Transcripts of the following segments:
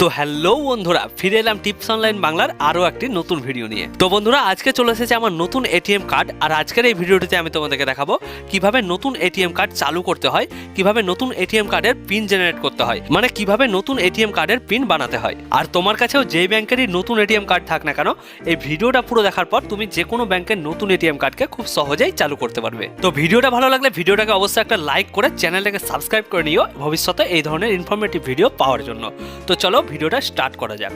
তো হ্যালো বন্ধুরা, ফিরে এলাম টিপস অনলাইন বাংলার আরও একটি নতুন ভিডিও নিয়ে। তো বন্ধুরা, আজকে চলে এসেছে আমার নতুন এটিএম কার্ড, আর আজকের এই ভিডিওটিতে আমি তোমাদেরকে দেখাবো কীভাবে নতুন এটিএম কার্ড চালু করতে হয়, কীভাবে নতুন এটিএম কার্ডের পিন জেনারেট করতে হয় মানে কীভাবে নতুন এটিএম কার্ডের পিন বানাতে হয়। আর তোমার কাছেও যেই ব্যাংকেরই নতুন এটিএম কার্ড থাক না কেন, এই ভিডিওটা পুরো দেখার পর তুমি যে কোনো ব্যাংকের নতুন এটিএম কার্ডকে খুব সহজেই চালু করতে পারবে। তো ভিডিওটা ভালো লাগলে ভিডিওটাকে অবশ্যই একটা লাইক করে চ্যানেলটাকে সাবস্ক্রাইব করে নিও, ভবিষ্যতে এই ধরনের ইনফরমেটিভ ভিডিও পাওয়ার জন্য। তো চলো ভিডিওটা স্টার্ট করা যাক।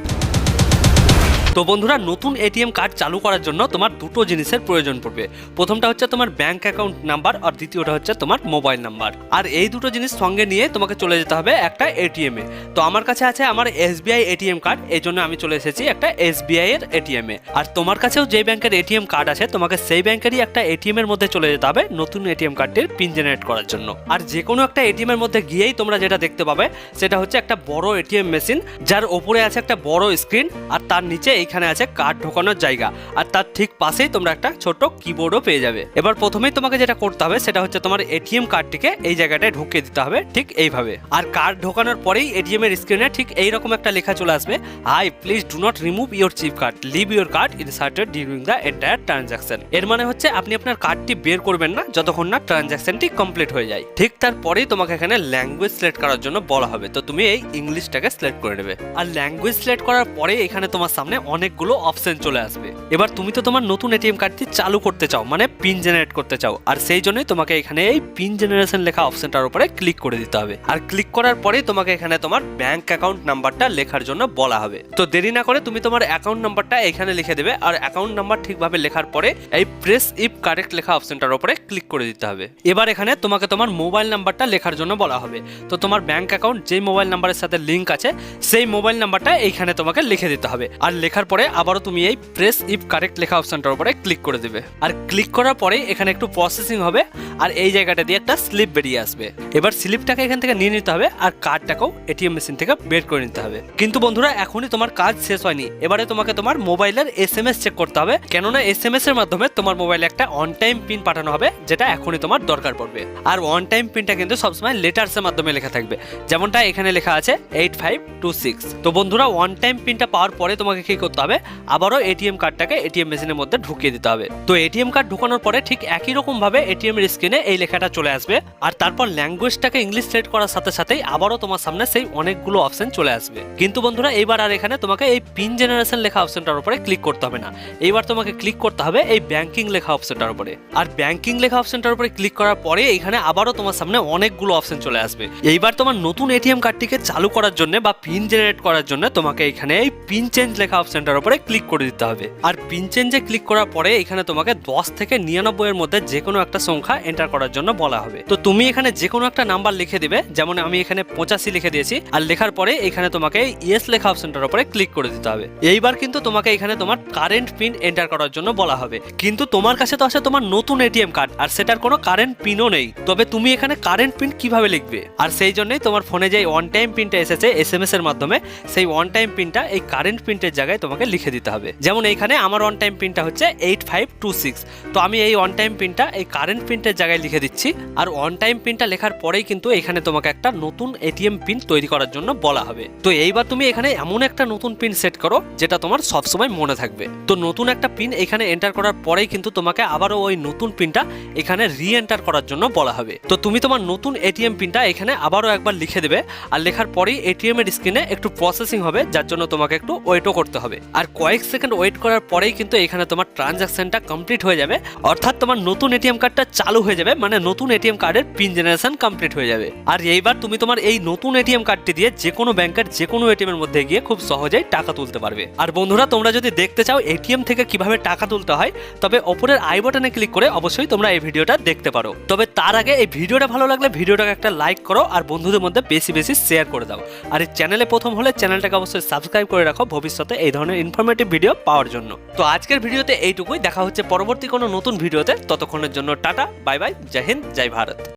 তো বন্ধুরা, নতুন এটিএম কার্ড চালু করার জন্য তোমার দুটো জিনিসের প্রয়োজন পড়বে। প্রথমটা হচ্ছে তোমার ব্যাংক অ্যাকাউন্ট নাম্বার আর দ্বিতীয়টা হচ্ছে তোমার মোবাইল নাম্বার আর এই দুটো জিনিস সঙ্গে নিয়ে তোমাকে চলে যেতে হবে একটা এটিএম। তো আমার কাছে আছে আমার এসবিআই এটিএম কার্ড, এই জন্য আমি চলে এসেছি একটা এসবিআই এর এটিএম। আর তোমার কাছেও যে ব্যাংকের এটিএম কার্ড আছে, তোমাকে সেই ব্যাংকেরই একটা এটিএম এর মধ্যে চলে যেতে হবে নতুন এটিএম কার্ডটির পিন জেনারেট করার জন্য। আর যে কোনো একটা এটিএম এর মধ্যে গিয়েই তোমরা যেটা দেখতে পাবে, সেটা হচ্ছে একটা বড় এটিএম মেশিন যার ওপরে আছে একটা বড় স্ক্রিন আর তার নিচে এইখানে আছে কার্ড ঢোকানোর জায়গা। আর তার ঠিক পাশেই তোমরা একটা ছোট কিবোর্ডও পেয়ে যাবে। এবার প্রথমেই তোমাকে যেটা করতে হবে, সেটা হচ্ছে তোমার এটিএম কার্ডটিকে এই জায়গাটায় ঢুকিয়ে দিতে হবে, ঠিক এইভাবে। আর কার্ড ঢোকানোর পরেই এটিএম এর স্ক্রিনে ঠিক এইরকম একটা লেখা চলে আসবে hi please do not remove your chip card leave your card inserted during the entire transaction এর মানে হচ্ছে আপনি আপনার কার্ডটি বের করবেন না, যতক্ষণ না ট্রানজাকশনটি কমপ্লিট হয়ে যায়। ঠিক তারপরেই তোমাকে এখানে ল্যাঙ্গুয়েজ সিলেক্ট করার জন্য বলা হবে। তো তুমি এই ইংলিশটাকে সিলেক্ট করে নেবে। আর ল্যাঙ্গুয়েজ সিলেক্ট করার পরে এখানে তোমার সামনে অনেকগুলো অপশন চলে আসবে। এবার তুমি তো তোমার নতুন এটিএম কার্ডটি চালু করতে চাও মানে পিন জেনারেট করতে চাও। আর সেই জন্যই তোমাকে এখানে এই পিন জেনারেশন লেখা অপশনটার উপরে ক্লিক করে দিতে হবে। আর ক্লিক করার পরে তোমাকে এখানে তোমার ব্যাংক অ্যাকাউন্ট নাম্বারটা লেখার জন্য বলা হবে। তো দেরি না করে তুমি তোমার অ্যাকাউন্ট নাম্বারটা এখানে লিখে দেবে, আর অ্যাকাউন্ট নাম্বার ঠিকভাবে লেখার পরে এই প্রেস ইফ কারেক্ট লেখা অপশনটার উপরে ক্লিক করে দিতে হবে। এবার এখানে তোমাকে তোমার মোবাইল নাম্বারটা লেখার জন্য বলা হবে। তো তোমার ব্যাংক অ্যাকাউন্ট যেই মোবাইল নাম্বারের সাথে লিঙ্ক আছে, সেই মোবাইল নাম্বারটা এইখানে তোমাকে লিখে দিতে হবে। আর লেখার পরে আবারও তুমি এই প্রেস ইফ কারেক্ট লেখা অপশনটার উপরে ক্লিক করে দেবে। আর ক্লিক করার পরে এখানে একটু প্রসেসিং হবে আর এই জায়গাটা দিয়ে একটা স্লিপ বেরিয়ে আসবে। এবার স্লিপটাকে এখান থেকে নিয়ে নিতে হবে আর কার্ডটাকেও এটিএম মেশিন থেকে বের করে নিতে হবে। কিন্তু বন্ধুরা, এখনই তোমার কাজ শেষ হয়নি। এবারে তোমাকে তোমার মোবাইলের এস এম এস চেক করতে হবে। কেননা এস এম এস এর মাধ্যমে তোমার মোবাইলে একটা অন টাইম পিন পাঠানো হবে, যেটা এখনই তোমার দরকার পড়বে। আর অন টাইম পিনটা কিন্তু সবসময় লেটার্সের মাধ্যমে লেখা থাকবে। যেমনটা এখানে লেখা আছে এইট ফাইভ টু সিক্স তো বন্ধুরা ওয়ান টাইম পিনটা পাওয়ার পরে তোমাকে কি করতে হবে। আবারও এটিএম কার্ডটাকে এটিএম মেশিনের মধ্যে ঢুকিয়ে দিতে হবে। তো এটিএম কার্ড ঢুকানোর পরে ঠিক একই রকম ভাবে এটিএম এর স্ক্রিনে এই লেখাটা চলে আসবে। আর তারপর ল্যাঙ্গুয়েজটাকে ইংলিশ সেট করার সাথে সাথেই আবারও তোমার সামনে সেই অনেকগুলো অপশন চলে আসবে। কিন্তু বন্ধুরা, এইবার আর এখানে তোমাকে এই পিন জেনারেশন লেখা অপশনটার উপরে ক্লিক করতে হবে না। এইবার তোমাকে ক্লিক করতে হবে এই ব্যাংকিং লেখা অপশনটার উপরে। আর ব্যাংকিং লেখা অপশনটার উপরে ক্লিক করার পরে এখানে আবারও তোমার সামনে অনেকগুলো অপশন চলে আসবে। এইবার তোমার নতুন এটিএম কার্ডটিকে চালু করার জন্য বা পিন জেনারেট করার জন্য তোমাকে এখানে এই পিন চেঞ্জ লেখা অপশনটার উপরে ক্লিক করে দিতে হবে। আর পিন চেঞ্জে ক্লিক করার পরে এখানে তোমাকে দশ থেকে নিরানব্বই এর মধ্যে যে কোনো একটা সংখ্যা এন্টার করার জন্য বলা হবে। তো তুমি এখানে যে কোনো একটা নাম্বার লিখে দিবে, যেমন আমি এখানে পঁচাশি লিখে দিয়েছি, আর লেখার পরে এখানে তোমাকে ইয়েস লেখা অপশনটার উপরে ক্লিক করে দিতে হবে। এইবার কিন্তু তোমাকে এখানে তোমার কারেন্ট পিন এন্টার করার জন্য বলা হবে। কিন্তু তোমার কাছে তো আছে তোমার নতুন এটিএম কার্ড আর সেটার কোনো কারেন্ট পিনও নেই। তবে তুমি এখানে কারেন্ট পিন কীভাবে লিখবে? আর সেই জন্যই তোমার ফোনে যে ওয়ান টাইম পিনটা এসেছে এস এর মাধ্যমে, সেই ওয়ান টাইম পিনটা এই কারেন্ট পিনটের জায়গায় তোমাকে লিখে দিতে হবে। যেমন এইখানে আমার ওয়ান টাইম পিনটা হচ্ছে এইট ফাইভ টু সিক্স তো আমি এই ওয়ান টাইম পিনটা এই কারেন্ট পিনটের জায়গায় লিখে দিচ্ছি। আর ওয়ান টাইম পিনটা লেখার পরেই কিন্তু এখানে তোমাকে একটা নতুন এটিএম পিন তৈরি করার জন্য বলা হবে। তো এইবার তুমি এখানে এমন একটা নতুন পিন সেট করো, যেটা তোমার সবসময় মনে থাকবে। তো নতুন একটা পিন এখানে এন্টার করার পরেই কিন্তু তোমাকে আবারও ওই নতুন পিনটা এখানে রি এন্টার করার জন্য বলা হবে। তো তুমি তোমার নতুন এটিএম পিনটা এখানে আবারও একবার লিখে দেবে। আর লেখার পরেই এটিএম এর স্ক্রিনে একটু প্রসেসিং হবে, যার জন্য তোমাকে একটু ওয়েটও করতে হবে। আর কয়েক সেকেন্ড ওয়েট করার পরেই কিন্তু এখানে তোমার ট্রানজাকশনটা কমপ্লিট হয়ে যাবে। অর্থাৎ তোমার নতুন এটিএম কার্ডটা চালু হয়ে যাবে মানে নতুন এটিএম কার্ডের পিন জেনারেশন কমপ্লিট হয়ে যাবে। আর এইবার তুমি তোমার এই নতুন এটিএম কার্ডটি দিয়ে যে কোনো ব্যাংকের যে কোনো এটিএম এর মধ্যে গিয়ে খুব সহজেই টাকা তুলতে পারবে। আর বন্ধুরা, তোমরা যদি দেখতে চাও এটিএম থেকে কীভাবে টাকা তুলতে হয়, তবে ওপরের আই বাটনে ক্লিক করে অবশ্যই তোমরা এই ভিডিওটা দেখতে পারো। তবে তার আগে এই ভিডিওটা ভালো লাগলে ভিডিওটাকে একটা লাইক করো আর বন্ধুদের মধ্যে বেশি বেশি শেয়ার করে দাও। আর এই চ্যানেলে প্রথম হলে চ্যানেলটাকে অবশ্যই সাবস্ক্রাইব করে রাখো। ভবিষ্যতে এই ধরনের ইনফরমেটিভ ভিডিও পাওয়ার জন্য। তো আজকের ভিডিওতে এইটুকুই। দেখা হচ্ছে পরবর্তী কোনো নতুন ভিডিওতে ততক্ষণের জন্য টাটা, বাই বাই, জয় হিন্দ, জয় ভারত।